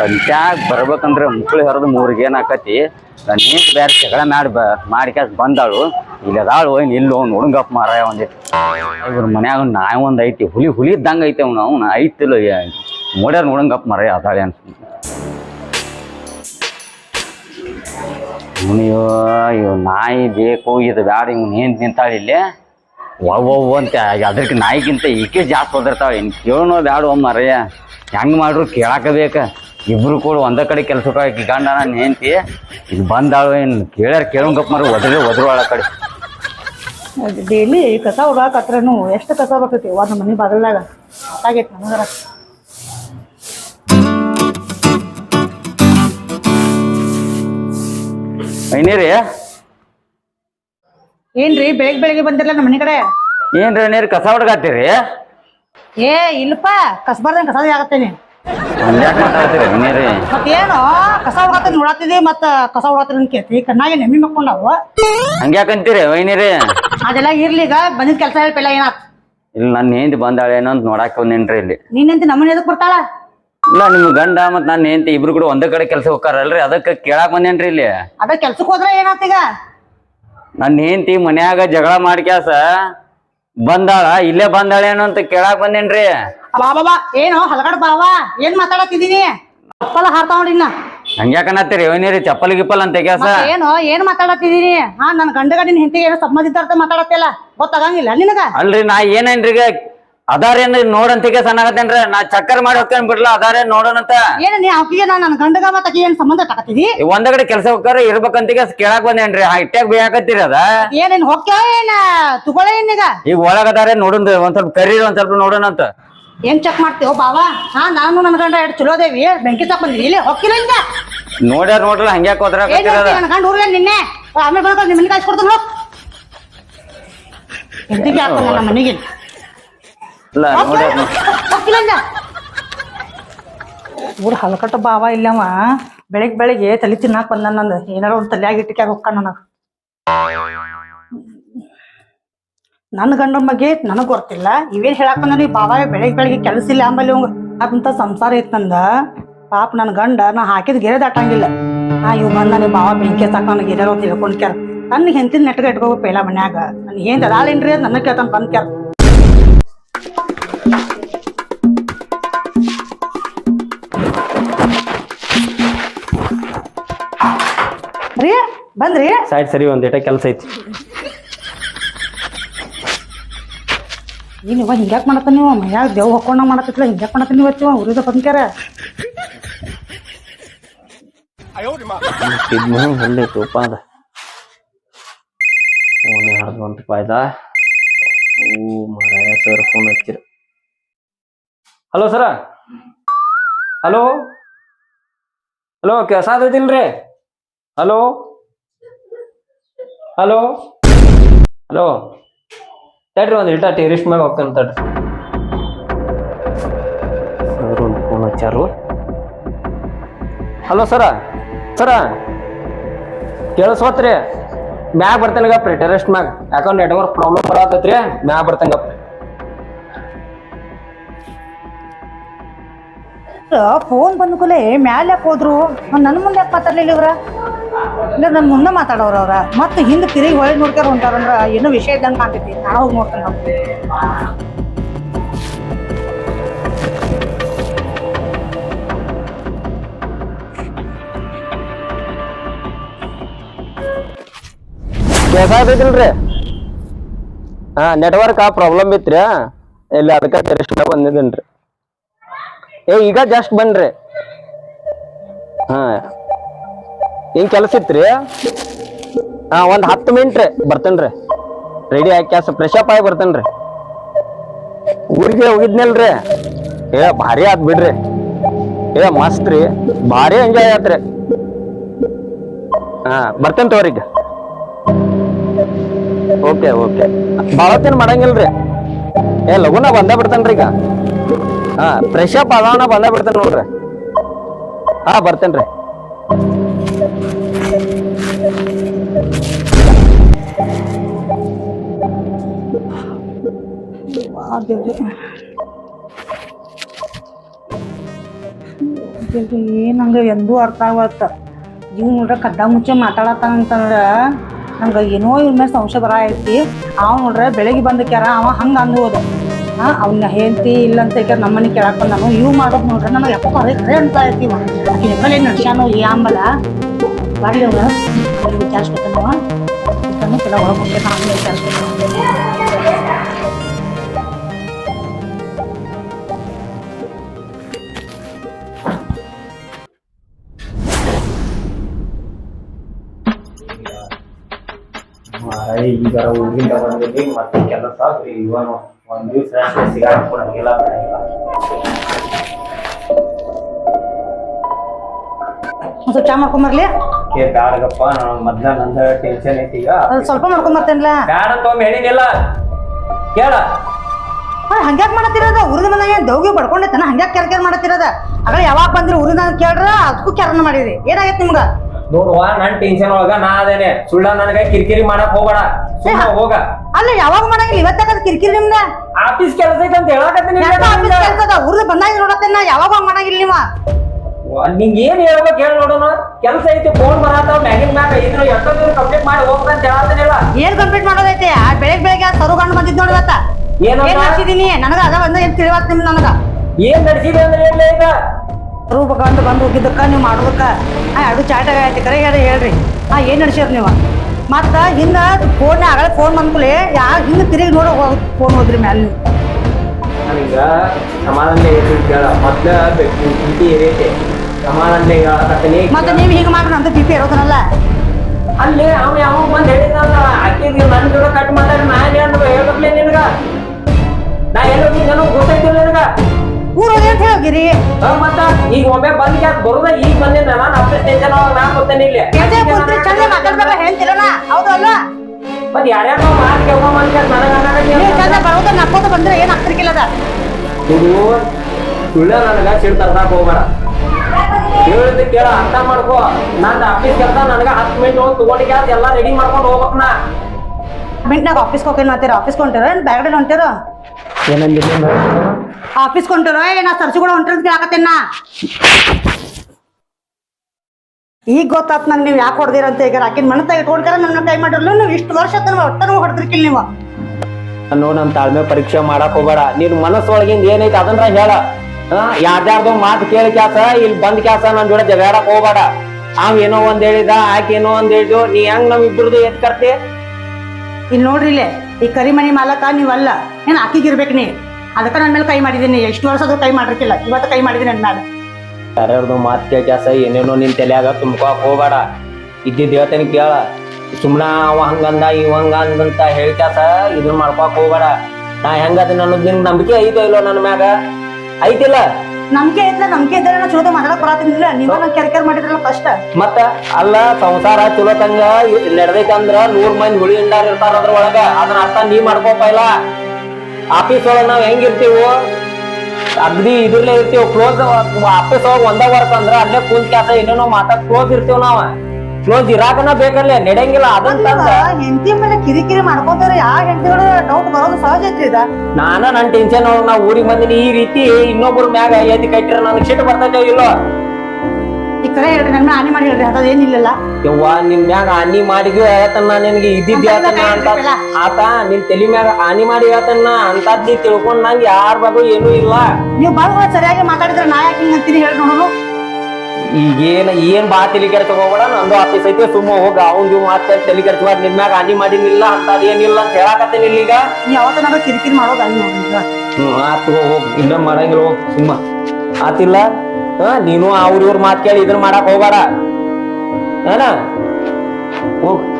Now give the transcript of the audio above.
ಸಂತ್ಯಾಗ ಬರ್ಬೇಕಂದ್ರೆ ಮಕ್ಳು ಹರಿದು ಮೂರಿಗೆ ಏನಾಕತಿ ನಾನು ನಿಂತು ಬೇರೆ ಜಗಳ ಮಾಡಿ ಬ ಬಂದಾಳು. ಇಲ್ಲದಾಳು ಏನು ಇಲ್ಲೋ ನೋಡಂಗಪ್ಪ ಮಾರಾಯ ಒಂದಿತ್ತು ಇವ್ರ ಮನ್ಯಾಗ ನಾಯಿ ಒಂದು ಐತಿ. ಹುಲಿ ಹುಲಿ ಇದ್ದಂಗೆ ಐತೆ ಅವ್ನು. ಅವ್ನು ಐತಿಲ್ಲ ನೋಡ್ಯಾರ ನೋಡಂಗಪ್ಪ ಮಾರಾಯ ಅದಾಳೆ ಅನ್ಸ ಇವನಿಯೋ ಇವ್ ನಾಯಿ ಬೇಕು, ಇದು ಬ್ಯಾಡ, ಇವ್ನು ಏನ್ ನಿಂತಾಳ ಇಲ್ಲಿ. ಒವ್ ಅಂತ ಅದಕ್ಕೆ ನಾಯಿಗಿಂತ ಈಕೆ ಜಾಸ್ತಿ ಓದಿರ್ತಾಳೆ ಇನ್ನು ಕೇಳೋ ಬ್ಯಾಡ ಮರಯ್ಯ ಹೆಂಗ್ ಮಾಡ್ರು ಕೇಳಾಕ ಬೇಕ. ಇಬ್ರು ಕೂಡ ಒಂದ ಕಡೆ ಕೆಲ್ಸಕ್ಕೆ ಹೋಗಿ ಗಂಡ ನಾನು ಹೆಂಡ್ತಿ ಈಗ ಬಂದಾಳು ಏನು ಕೇಳ್ಯಾರ ಕೇಳಂಗಪ್ಪ ಮರ ಒದ್ರೆ ಒದ್ರವಾಳ ಕಡೆ. ಡೈಲಿ ಕಸ ಹೊಡ್ಯಾಕತ್ರೇನು ಎಷ್ಟು ಕಸ ಬರ್ತೈತಿ ಒಂದು ಮನೆ ಬಾಗಲ್ದಾಗ. ಆಗೈತೆ ನನಗರ ಐನೀರಿ ಏನ್ರಿ ಬೆಳಗ್ಗೆ ಬೆಳಗ್ಗೆ ಬಂದಿರಲ್ಲ ನಮ್ಮ ಮನೆ ಕಡೆ? ಏನ್ರಿ ನೀರು ಕಸ ಹೊಡ್ಗಾತೀರಿ ಏ ಇಲ್ಲಪ್ಪ ಕಸಬಾರ್ದಂಗೆ ಕಸ ಆಗತ್ತೇನಿ ಹಂಗ್ಯಾಕೆ ಮಾತಾಡ್ತೀರಿ ಐನೀರಿ ಮತ್ತೇನು ಕಸ ಹೊಡಾತೀನಿ ನೋಡಾತಿದಿ ಮತ್ತ ಕಸ ಹೊಡಾತೀನಿ ಅಂತ ಕೇಳ್ತಿ. ಕಣ್ಣಾಗೆ ನೆಮ್ಮಿ ಮಕ್ಕೊಂಡಾವು. ಹಂಗ್ಯಾಕಂತೀರಿ ವೈನಿರಿ? ಅದೆಲ್ಲ ಇರ್ಲಿ ಈಗ ಬಂದಿದ್ ಕೆಲಸ ಹೇಳ್ಪಿಲ್ಲ ಏನಾತ್? ಇಲ್ಲಿ ನನ್ನ ಹೆಂಡ್ತಿ ಬಂದಾಳೇನೋ ಅಂತ ನೋಡಾಕ ಬಂದೇನ್ರಿ ಇಲ್ಲಿ. ನೀನಂತ ನಮ್ಮನೆ ಎದಕ್ ಬರ್ತಾಳ? ಇಲ್ಲ ನಿಮ್ ಗಂಡ ಮತ್ ನನ್ನ ಹೆಂಡತಿ ಇಬ್ರು ಕೂಡ ಒಂದೇ ಕಡೆ ಕೆಲಸ ಹೋಗ್ತಾರಲ್ರಿ ಅದಕ್ಕೆ ಕೇಳಾಕ್ ಬಂದೇನ್ರಿ ಇಲ್ಲಿ? ಅದ ಕೆಲ್ಸಕ್ಕೆ ಹೋದ್ರೆ ಏನಾತೀಗ ನನ್ನ ಹೆಂಡತಿ ಮನ್ಯಾಗ ಜಗಳ ಮಾಡ್ಕ್ಯಾಸ ಬಂದಾಳ ಇಲ್ಲೇ ಬಂದಾಳೇನೋ ಅಂತ ಕೇಳಾಕ್ ಬಂದೇನ್ರಿ? ಬಾಬಾ ಏನು ಹಲಗಡ ಬಾವಾ ಏನ್ ಮಾತಾಡತಿದೀನಿ ಚಪ್ಪಲ್ ಹಾರ್ತಾವ ನೋಡಿನ ಹಂಗ್ಯಾಕನತ್ತೀರಿ ಏನೇರಿ ಚಪ್ಪಲ್ ಗಿಪ್ಪಲ್ ಅಂತ ತೆಗ್ಯಾಸ ಏನು ಏನ್ ಮಾತಾಡತ್ತಿದೀನಿ? ಹಾ ನನ್ ಗಂಡಗ ನಿನ್ ಹೆಂಡತಿಗೆ ಏನೋ ಸಂಬಂಧಿತ ಮಾತಾಡತ್ತಿಲ್ಲ. ಗೊತ್ತಾಗಂಗಿಲ್ಲ ನಿನಗ? ಅಲ್ರಿ ನಾ ಏನೇನ್ರಿ ಅದಾರ ಅದಾರೇನ್ ನೋಡಂತ ತೆಗ್ಯಾಸ ಅನ್ನಕತ್ತೇನ್ರಿ ನಾ ಚಕ್ಕರ್ ಮಾಡಿ ಹೋಗ್ತೇನ್ ಬಿಡ್ಲಾ ಅದಾರೇನ್ ನೋಡೋಣಂತ ಏನ ನೀ ಅವಕಿಗೆ ನಾ ನನ್ ಗಂಡಗ ಮತ್ತ ಆಕಿಗೆ ಏನ್ ಸಂಬಂಧ ತಗತಿದಿ ಒಂದಗಡೆ ಒಂದ್ ಕಡೆ ಕೆಲಸ ಹೋಗ್ತಾರ ಇರ್ಬೇಕಂತ ಕೇಳಾಕ್ ಬಂದೇನ್ರಿ? ಇಟ್ಟಾಗ ಬೇಯಾಕತ್ತೀರಿ ಅದ. ಏನೇನ್ ಹೋಗ್ಯಾವ ಏನ? ತಗೊಳ್ಳೆ ಈಗ ಈಗ ಒಳಗದಾರೆ ನೋಡೋಣ ಒಂದ್ ಸ್ವಲ್ಪ ಕರೀರಿ ಒಂದ್ ಸ್ವಲ್ಪ ನೋಡೋಣ ಅಂತ. ಏನ್ ಚೆಕ್ ಮಾಡ್ತೀವ ಬಾವಾ? ಹಾ ನಾನು ನನ್ ಗಂಡ ಎರಡು ಚಲೋ ದೇವಿ ಬೆಂಕಿ ತಪ್ಪ ಬಂದಿವಿ. ಇಲ್ಲಿ ಹೋಗಿಲ್ಲ ಹಿಂಗ? ನೋಡ್ಯಾರ ನೋಡ್ರಲ್ಲ ಹಂಗ್ಯಾಕ್ ಹೋದ್ರ ಏನ್ ಹೇಳ್ತಿ ನನ್ ಗಂಡ ಊರಿಗೆ ನಿನ್ನೆ? ಆಮೇಲೆ ಬರ್ಕ ನಿಮ್ ಮನೆ ಹೋಗ್ ಎಂತಿಗೆ ಹಾಕೋಣ ನಮ್ಮ ಮನೆಗೆ. ಇಲ್ಲ ನೋಡ್ಯಾರ ನೋಡ್- ಹೋಗಿಲ್ಲ ಹಿಂಗ? ಊರ್ ಹಲಕಟ್ಟ ಬಾವ ಇಲ್ಲವ. ಬೆಳಿಗ್ ಬೆಳಿಗ್ಗೆ ತಲೆ ತಿನ್ನಾಕ್ ಬಂದ ನಂದು. ಏನಾರ ಒಂದ್ ತಲೆಯಾಗಿ ಇಟ್ಟಿಕ್ಯಾಗ ಹೋಗ್ಕ ನನಗ. ನನ್ನ ಗಂಡನ ಬಗ್ಗೆ ನನಗ್ ಗೊತ್ತಿಲ್ಲ. ಇವೇನ್ ಹೇಳಕ್ ಬಂದ್ರೆ ಬಾವ ಬೆಳಗ್ಗೆ ಬೆಳಗ್ಗೆ ಕೆಲಸ ಇಲ್ಲ ಆಮೇಲೆ ಇವಂಗ. ಅದಂತ ಸಂಸಾರ ಐತ್ ನಂದ. ಪಾಪ ನನ್ನ ಗಂಡ ನಾ ಹಾಕಿದ ಗೆರೆ ದಾಟಂಗಿಲ್ಲ ನಾ ಇವ್ ಬಂದ ನನಗೆ ಬಾವ ಬೆಂಕಿ ಸಾಕ ನನಗೆ ಏನಾರ ಅಂತ ಕೇರ. ನನ್ನ ಹೆಂತಿನ ನೆಟ್ಗ ಇಟ್ಕೋಬೇಕು ಪೈಲ ಮನ್ಯಾಗ. ನನ್ ಏನ್ ಅದಾಳೇನ್ರಿ ಅಂತ ನನ್ನ ಕೇಳ್ತಾನ ಬಂದ್ ಕ್ಯಾರ ರೀ, ಬಂದ್ರಿ? ಸೈಡ್ ಸರಿ, ಒಂದ್ ಕೆಲಸ ಐತಿ. ಏನ್ ಇವ ಹಿಂಗ್ಯಾಕ್ ಮಾಡತ್ತ ನೀವು? ಮನ್ಯಾಗ ದೇವ್ ಹೊಕ್ಕೊಂಡ ಮಾಡತ್ತಿಲ್ಲ ಹಿಂಗ್ಯಾಕ್ ಮಾಡತ್ತ ನೀವು ಹಚ್ಚಿವ ಉರಿದ ಬಂದ್ಕ್ಯಾರ? ಒಳ್ಳೆ ತೂಪ ಅದ. ಫೋನ್ ಯಾರ್ದು ಅಂತ ಪಾಯ್ದ ಓ ಮಾರಾಯ sir phone ಹಚ್ಚಿರ. Hello sir? Hello? Hello ಕೆಲಸ ಆದೈತಿಲ್ರಿ? ಹಲೋ? ಹಲೋ? ಹಲೋ? ತಡ್ರಿ ಒಂದು ಇಟ್ಟ ಟೇರಿಸ್ಟ್ ಮ್ಯಾಗ ಹೋಗ್ತಾನೆ ತಡ್ರಿ. ಸರ್ ಒಂದು ಫೋನ್ ಹಚ್ಚಾರು ಹಲೋ ಸರ ಸರ ಕೇಳಿಸ್ಕೋತ್ರಿ? ಮ್ಯಾಗ ಬರ್ತೇನೆ ಗಪ್ರಿ ಟೆರೆಸ್ಟ್ ಮ್ಯಾಗ. ಯಾಕಂದ್ರೆ ನೆಟ್ವರ್ಕ್ ಪ್ರಾಬ್ಲಮ್ ಬರತ್ತೈತ್ರಿ ಮ್ಯಾಗ ಬರ್ತೇನೆ ಗಪ್ರಿ ಫೋನ್ ಬಂದ ಕೂಲೆ ಮ್ಯಾಲೆ ಯಾಕೆ ಹೋದ್ರು? ನನ್ನ ಮುಂದೆ ಯಾಕೆ ಮಾತಾಡ್ಲಿಲ್ಲ ಇವ್ರ? ಇಲ್ಲ ನನ್ನ ಮುಂದೆ ಮಾತಾಡೋರ ಅವ್ರ. ಮತ್ತೆ ಹಿಂದೆ ತಿರುಗಿ ಹೊಳೆ ನೋಡ್ಕ್ಯಾರ ಹೊಂಟಾರಂದ್ರ ಏನೋ ವಿಷಯ ಇದ್ದಂಗೆ ಕಾಣ್ತೈತಿ. ನಾನು ಹೋಗಿ ನೋಡ್ತೇನೆ ಹಾ ನೆಟ್ವರ್ಕ್ ಆ ಪ್ರಾಬ್ಲಮ್ ಇತ್ರಿ ಇಲ್ಲಿ ಅದಕ್ಕೆ ಟೆರೆಸ್ಟ್ ಬಂದಿದ್ದೀನಿ ರೀ ಏ, ಈಗ ಜಸ್ಟ್ ಬನ್ರಿ. ಹಾ. ಏನ್ ಕೆಲಸ ಇತ್ರಿ? ಹಾ, ಒಂದ್ ಹತ್ತು ಮಿನಿಟ್ ರೀ, ಬರ್ತೇನ್ರಿ. ರೆಡಿ ಆಗಿ ಫ್ರೆಶ್ ಅಪ್ ಆಗಿ ಬರ್ತೇನ್ರಿ. ಊರಿಗೆ ಹೋಗಿದ್ನಲ್ರಿ. ಏ, ಭಾರಿ ಆತ್ ಬಿಡ್ರಿ. ಏ, ಮಸ್ತ್ ರೀ. ಭಾರಿ ಎಂಜಾಯ್ ಆತ್ರಿ. ಹಾ, ಬರ್ತೇನೆ ತೋರಿಗೆ ಓಕೆ ಓಕೆ ಭಾಳ ಹೊತ್ತೇನ್ ಮಾಡಂಗಿಲ್ರಿ. ಏ, ಲಗುನ ಬಂದ ಬಿಡ್ತೇನ್ರಿ ಈಗ. ಹಾ ಫ್ರೆಶ್ ಅಪ್ ಅದಾವನ ಬಂದ ಬಿಡ್ತೇನೆ ನೋಡ್ರಿ. ಹಾ, ಬರ್ತೇನ್ರಿ. ಏನು ನಂಗೆ ಎಂದೂ ಅರ್ಥ ಆಗತ್ತ ಇವ್ ನೋಡ್ರ ಕದ್ದ ಮುಚ್ಚೆ ಮಾತಾಡತ್ತಾನಂತಂದ್ರ ನಂಗೆ ಏನೋ ಇವ್ರ ಮೇಲೆ ಸಂಶಯ ಬರ ಐತಿ. ಅವ ನೋಡ್ರ ಬೆಳಗ್ಗೆ ಬಂದ ಕ್ಯಾರ ಅವ ಹಂಗೆ ಅಂದ್ಬೋದು ಹಾಂ ಅವನ್ನ ಹೇಳ್ತಿ ಇಲ್ಲ ಅಂತ ಈಗ ನಮ್ಮನೆ ಕೇಳಕ್ ನಾನು ಇವ್ ಮಾಡೋದು ನೋಡ್ರ ನನಗೆ ಯಾಕೋ ಕರೆ ಕರೆ ಅಂತ ಐತಿ ಇವ. ಆಕೆ ಎಕ್ಕಲೆ ನಡ್ಸ್ಯಾನೋ ಈ ಆಂಬಲ ಬಾಡಿ ಅವ್ರ. ವಿಚಾರಿಸ್ಬೇಕನ್ನವ ಕೆಲ ಒಳಗೆ ಹೋಗ್ಬೇಕು ಆಮೇಲೆ ಈಗ ಊರಿಂದ ಬಂದಿದ್ವಿ ಮತ್ತೆ ಕೆಲಸ ಇವನು ಒಂದ್ ದಿವ್ಸ ಸಿಗಾಕೊಂಡಂಗಿಲ್ಲ ಒಂದ್ ಸ್ವಲ್ಪ ಚಾ ಮಾಡ್ಕೊಂಬರ್ಲಿ ಏ ಬ್ಯಾಡಗಪ್ಪ ನಾನು ಮೊದ್ಲ ನಂದ ಟೆನ್ಷನ್ ಐತಿ ಈಗ. ಅದು ಸ್ವಲ್ಪ ಬ್ಯಾಡ ಹೇಳಿನಿಲ್ಲ ಕೇಳ. ಹಂಗ್ಯಾಕ್ ಮಾಡತ್ತಿರೋದ? ಊರಿನ ಮನೆ ದೌಗಿ ಬಡ್ಕೊಂಡೈತನ? ಹಂಗ್ಯಾಕ್ ಕೆರ ಕೆರ ಮಾಡತ್ತಿರೋದ? ಆಗ ಯಾವಾಗ ಬಂದ್ರಿ ಊರಿನ ಕೇಳ್ರ ಅದಕ್ಕೂ ಕೆರನ ಮಾಡಿರಿ. ಏನಾಗೈತಿ ನಿಮ್ಗ? ನೋಡುವ ನನ್ ಟೆನ್ಷನ್ ಒಳಗ ನಾ ಅದೇನೆ. ಸುಳ್ಳ ನನಗ ಕಿರಿಕಿರಿ ಮಾಡಕ್ ಹೋಗೋಣ ಸುಮ್ಮ ಹೋಗ. ಅಲ್ಲ ಯಾವಾಗ ಮಾಡಂಗಿಲ್ಲ? ಇವತ್ತಾಗ ಕಿರಿಕಿರಿ ನಿಮ್ದ? ಆಫೀಸ್ ಕೆಲಸ ಐತೆ ಅಂತ ಹೇಳಕತ್ತೀನಿ ಆಫೀಸ್ ಕೆಲ್ಸದ? ಊರ್ದ ಬಂದಾಗ ನೋಡತ್ತೇನ ಯಾವಾಗ ಹಂಗ್ ಮಾಡಂಗಿಲ್ಲ ನೀವ? ನಿಂಗ್ ಏನ್ ಹೇಳ್ಬೇಕು ಹೇಳಿ ನೋಡೋಣ. ಕೆಲಸ ಐತಿ ಫೋನ್ ಬರತ್ತಾವ ಮ್ಯಾಗಿನ್ ಮ್ಯಾಗ ಇದ್ರು ಎಷ್ಟೊಂದು ಕಂಪ್ಲೀಟ್ ಮಾಡಿ ಹೋಗ್ಬೇಕಂತ ಹೇಳತ್ತೇನಿಲ್ಲ. ಏನ್ ಕಂಪ್ಲೀಟ್ ಮಾಡೋದೈತೆ? ಆ ಬೆಳಗ್ ಬೆಳಗ್ಗೆ ಸರು ಗಂಡು ಬಂದಿದ್ ನೋಡಿ ಇವತ್ತ? ಏನ್ ನಡೆಸಿದೀನಿ? ನನಗ ಅದ ಒಂದ ಏನ್ ತಿಳಿವತ್ ನಿಮ್ ನನಗ? ಏನ್ ನಡೆಸಿದೆ ಅಂದ್ರೆ ಏನ್ ಈಗ? ರೂಪ ಅಂತ ಬಂದು ಹೋಗಿದ್ದಕ್ಕ ನೀವು ಮಾಡೋದಕ್ಕ ಆ ಅಡು ಚಾಟಾಗ ಆಯ್ತು ಕರೆ ಹೇಳಿ ಹೇಳ್ರಿ? ಆ ಏನು ನಡ್ಸಿರ್ ನೀವು? ಮತ್ತ ಹಿಂದ ಫೋನ್ ಆಗಲೇ ಫೋನ್ ಬಂದ್ಕೂಲೆ ಯಾರು ಹಿಂಗೆ ತಿರುಗಿ ನೋಡೋ ಫೋನ್ ಹೋದ್ರಿ ಮ್ಯಾಲೆ ನೀವು. ನಾನೀಗ ಸಮಾಧಾನ ಇರ್ಲಿ ಮೊದಲ ಮೊದ್ಲ ಬಿಟಿ ಏರೈತೆ ಸಮಾಧಾನ ಹೇಳಕತ್ತೀನಿ ಮತ್ತೆ ನೀವು ಹಿಂಗ ಮಾಡ್ರಿ ಅಂತ ಬಿ ಪಿ ಇರೋದನಲ್ಲ. ಅಲ್ಲಿ ಅವ ಯಾವ ಬಂದು ಹೇಳಿದ್ನಲ್ಲ ಆಕಿಗೆ ನನ್ ಜೋಡ ಕಟ್ ಮಾತಾಡಿ ಮ್ಯಾಲೆ ಏನ್ ಹೇಳ್ಬೇಕ್ಲೆ ನಿನಗ? ನಾ ಎಲ್ಲ ಏನೋ ಗೊತ್ತೈತಿಲ್ಲ ನಿನಗ? ಊರ್ ಹೋಗಿ ಅಂತ ಹೋಗಿರಿ ಆ, ಮತ್ತ ಈಗ ಒಮ್ಮೆ ಬಂದ್ ಯಾಕೆ ಬರುದ ಈಗ ಬಂದಿದ್ದ ನಾನು ಅಷ್ಟೇ ಟೆನ್ಷನ್ ಅವಾಗ ನಾ ಗೊತ್ತೇನೆ ಇಲ್ಲಿ. ಎದೆ ಕುಂತ್ರಿ ಚಂದ ಮಾತಾಡ್ಬೇಕ ಹೇಳ್ತಿರಲ್ಲ ಹೌದು ಅಲ್ಲ ಮತ್ ಯಾರ್ಯಾರೋ ಮಾತು ಕೇಳ್ಕೊಂಡ್ ಬಂದ್ ನೀವು ಚಂದ ನನಗ ಬರೋದ ನಕ್ಕೋತ ಬಂದ್ರೆ ಏನ್ ಆಗ್ತಿರ್ಕಿಲ್ಲ ಅದ. ಇದು ಸುಳ್ಳ ನನಗ ಸಿಡ್ ಹೋಗೋಣ ಹೋಗ್ಬೇಡ. ಹೇಳಿದ್ ಕೇಳ ಅರ್ಥ ಮಾಡ್ಕೋ. ನಂದ್ ಆಫೀಸ್ ಕೆಲಸ ನನಗ ಹತ್ತು ಮಿನಿಟ್ ಹೋಗಿ ತಗೊಂಡಿಗೆ ಎಲ್ಲ ಎಲ್ಲಾ ರೆಡಿ ಮಾಡ್ಕೊಂಡು ಹೋಗ್ಬೇಕ್ ನಾ. ಮಿಂಟ್ನಾಗ ಆಫೀಸ್ಗೆ ಹೋಗಿ ಅಂತೀರ? ಆಫೀಸ್ಗೆ ಹೊಂಟಿರ? ಬ್ಯಾಗ್ಡೆ ಹೊಂಟಿರ? ಏನಂದಿಲ್ಲ ಆಫೀಸ್ಗೆ ಹೊಂಟಿರ ಏನ ಸರ್ಸಿಗಳು ಹೊಂಟಿರ ಅಂತ ಕೇಳಾಕತ್ತೇನ? ಈಗ ಗೊತ್ತಾತ್ ನಂಗೆ ನೀವು ಯಾಕೆ ಹೊಡೆದಿರ ಅಂತ ಈಗ ಆಕಿನ ಮನಸ್ಸಾಗ ಇಟ್ಕೊಂಡ್ಕಾರ ನನ್ನ ಕೈ ಮಾಡಿರ್ಲು. ನೀವು ಇಷ್ಟು ವರ್ಷ ತನಕ ಒಟ್ಟನು ಹೊಡೆದಿರ್ಕಿಲ್ಲ ನೀವು. ನೋಡ್ ನಮ್ಮ ತಾಳ್ಮೆ ಪರೀಕ್ಷೆ ಮಾಡಕ್ ಹೋಗ್ಬೇಡ. ನೀನ್ ಮನಸ್ಸೊಳಗಿಂದ ಏನೈತೆ ಅದನ್ನ ಹೇಳ. ಯಾರ್ದಾರ್ದೋ ಮಾತು ಕೇಳಿ ಕ್ಯಾಸ ಇಲ್ಲಿ ಬಂದ್ ಕ್ಯಾಸ ನನ್ ಜೋಡ ಜಗಾಡಕ್ ಹೋಗ್ಬೇಡ. ಅವ್ ಏನೋ ಒಂದ್ ಹೇಳಿದ ಆಕೆ ಏನೋ ಒಂದ್ ಹೇಳಿದ್ವು ನೀ ಹೆಂಗ್ ನಮ್ ಇಬ್ಬರದು ಎತ್ ಕರ್ತಿ? ಇಲ್ಲಿ ನೋಡ್ರಿ ಇಲ್ಲೇ ಈ ಕರಿಮಣಿ ಮಾಲಕ ನೀವಲ್ಲ ಏನ್ ಆಕಿಗಿರ್ಬೇಕು ನೀ? ಅದಕ್ಕೆ ನನ್ನ ಮೇಲೆ ಕೈ ಮಾಡಿದ್ದೀನಿ ಎಷ್ಟು ವರ್ಷದ ಕೈ ಮಾಡಿರ್ತಿಲ್ಲ. ಇವತ್ತು ಕೈ ಮಾಡಿದ್ದೀನಿ ನನ್ನ ಮೇಲೆ ಯಾರ್ಯಾರ್ದು ಮಾತು ಕೇಳಿ ಕ್ಯಾಸ ಏನೇನೋ ನಿನ್ ತಲೆಯಾಗ ತುಂಬ್ಕೊಕ್ ಹೋಗ್ಬೇಡ. ಇದ್ದಿದ್ದು ಹೇಳ್ತೇನೆ ಕೇಳ. ಸುಮ್ನ ಅವ ಹಂಗಂದ ಇವ ಹಂಗ ಅಂದಂತ ಹೇಳಿ ಕ್ಯಾಸ ಇದನ್ನ ಮಾಡ್ಕೋಕ್ ಹೋಗ್ಬೇಡ. ನಾ ಹೆಂಗದ ಅನ್ನೋದು ನಿನ್ ನಂಬಿಕೆ ಐತೋ ಇಲ್ಲೋ ನನ್ನ ಮ್ಯಾಗ? ಐತಿಲ್ಲ? ನಂಬಿಕೆ ಐತ್ಲ ನಂಬಿಕೆ ಇದ್ದರೆ ನಾ ಚಲೋ ಮಾತಾಡಕ್ ಬರತ್ತಿಲ್ಲ ನೀವು ನಂಗೆ ಕೆರೆ ಕೆರೆ ಮಾಡಿದ್ರಲ್ಲ ಕಷ್ಟ ಮತ್ತ ಅಲ್ಲ ಸಂಸಾರ ಚಲೋ ತಂಗ ನಡೆದೈತೆ ಅಂದ್ರ ನೂರ್ ಮಂದಿ ಹುಳಿ ಹಿಂಡಾರ ಇರ್ತಾರ ಅದ್ರ ಒಳಗ ಅದನ್ನ ಅರ್ಥ ನೀ ಮಾಡ್ಕೋಪ ಇಲ್ಲ ಆಫೀಸ್ ಒಳಗ ನಾವ್ ಹೆಂಗಿರ್ತೀವೋ ಅಗ್ದಿ ಇದ್ರಲ್ಲೇ ಇರ್ತೀವಿ ಕ್ಲೋಸ್ ಆಫೀಸ್ ಒಳಗೆ ಒಂದ ವರ್ಕ್ ಅಂದ್ರ ಅಲ್ಲೇ ಕೂಲ್ ಕ್ಯಾಸ ಏನೇನೋ ಮಾತಾಡ್ ಕ್ಲೋಸ್ ಇರ್ತೀವಿ ನಾವ. ಕ್ಲೋಸ್ ಇರಾಕನ ಬೇಕಲ್ಲೇ ನಡೆಯಂಗಿಲ್ಲ ಅದನ್ನ ತಂದ. ಹೆಂಡತಿ ಮೇಲೆ ಕಿರಿಕಿರಿ ಮಾಡ್ಕೋತಾರೆ ಯಾವ ಹೆಂಡತಿಗಳು ಡೌಟ್ ಬರೋದು ಸಹಜ ಐತ್ರಿ ಇದ ನಾನ ನನ್ ಟೆನ್ಷನ್ ಒಳಗ ನಾ ಊರಿಗೆ ಬಂದಿನಿ ಈ ರೀತಿ ಇನ್ನೊಬ್ರ ಮ್ಯಾಗ ಎದ್ದು ಕಟ್ಟಿರ ನನಗೆ ಸಿಟ್ಟು ಬರ್ತೈತೋ ಇಲ್ಲೋ. ಈ ಕರೆ ಹೇಳ್ರಿ ನನ್ನ ಹಾನಿ ಮಾಡಿ ಹೇಳ್ರಿ ಅದ ಏನಿಲ್ಲಲ್ಲ ಯವ್ವ ನಿನ್ ಮ್ಯಾಗ ಹಾನಿ ಮಾಡಿದ್ವಿ ಹೇಳ್ತನ್ನ ನಿನಗೆ ಇದ್ದಿದ್ ಹೇಳ್ತನ್ನ ಅಂತ ಆತ ನಿನ್ ತಲಿ ಮ್ಯಾಗ ಹಾನಿ ಮಾಡಿ ಹೇಳ್ತನ್ನ ಅಂತದ್ ನೀ ತಿಳ್ಕೊಂಡ್ ನಂಗೆ ಯಾರ ಬಗ್ಗೆ ಏನೂ ಇಲ್ಲ. ನೀವು ಬಾಳ ಸರಿಯಾಗಿ ಮಾತಾಡಿದ್ರೆ ನಾ ಯಾಕೆ ಹಿಂಗ್ ಅಂತೀನಿ ಹೇಳಿ ನೋಡೋನು ಈಗೇನ ಏನ್ ಬಾ ತಲೆ ಕೆಡ್ಸ ಹೋಗ್ಬೇಡ ನಂದು ಆಫೀಸ್ ಐತೆ ಸುಮ್ಮ ಹೋಗ ಅವ್ನ್ ಇವ್ ಮಾತ ತಲಿ ಕೆಡ್ಸ್ಬಾರ್ದು ನಿನ್ ಮ್ಯಾಗ ಹಾನಿ ಮಾಡಿನಿಲ್ಲ ಅಂತ ಏನಿಲ್ಲ ಅಂತ ಹೇಳಾಕತ್ತೇನಿ ಈಗ ನೀ ಯಾವತ್ತ ನನಗೆ ಕಿರಿಕಿರಿ ಮಾಡೋದನ್ನ ಈಗ. ಹ್ಮ್ ಆತ್ ಹೋಗ್ ಇಲ್ಲ ಮಾಡಂಗಿಲ್ಲ ಹೋಗ್ ಸುಮ್ಮ. ಆತಿಲ್ಲ? ನೀನು ಅವ್ರ ಇವ್ರ ಮಾತ್ ಕೇಳಿ ಇದನ್ನ ಮಾಡಕ್ ಹೋಗ್ಬೇಡ. ಏನ? ಹೋಗ್.